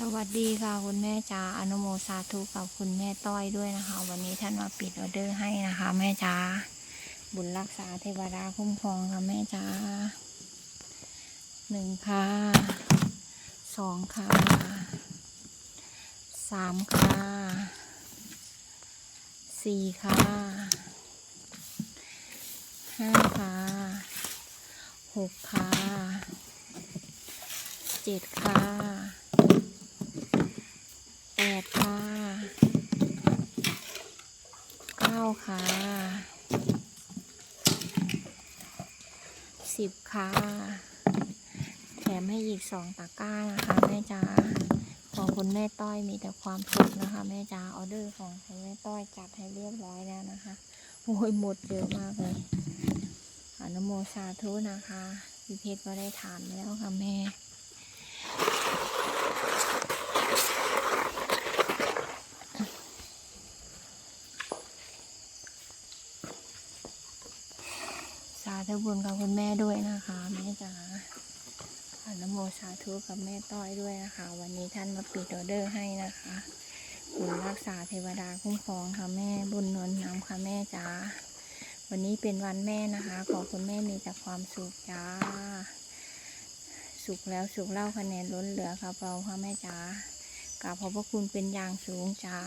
สวัสดีค่ะคุณแม่จ๋าอนุโมสาธุกับคุณแม่ต้อยด้วยนะคะ วันนี้ท่านมาปิดออเดอร์ให้นะคะ แม่จ๋าบุญรักษาเทวดาคุ้มครองค่ะแม่จ๋าหนึ่งค่ะสองค่ะสามค่ะสี่ค่ะห้าค่ะหกค่ะเจ็ดค่ะ ดค่ะเก้าค่ะสิบค่ะ แถมให้อีกสองตะกร้านะคะแม่จ๋าของคุณแม่ต้อยมีแต่ความสุขนะคะ แม่จ๋าออเดอร์ของคุณแม่ต้อยจัดให้เรียบร้อยแล้วนะคะโอ้ยหมดเยอะมากเลยอนุโมสาธุนะคะพี่เพชรก็ได้ถามแล้วค่ะแม่ สาธุบุญกับคุณแม่ด้วยนะคะแม่จ๋าอนุโมสาธุกับแม่ต้อยด้วยนะคะ วันนี้ท่านมาปิดออเดอร์ให้นะคะบุญรักษาเทวดาคุ้มครองค่ะแม่บุญหนนนำค่ะแม่จ๋าวันนี้เป็นวันแม่นะคะ ขอคุณแม่มีแต่ความสุขจ้า สุขแล้วสุขเล่าคะแนนล้นเหลือค่ะเปล่าค่ะแม่จ๋ากราบขอบพระคุณเป็นอย่างสูงจ้า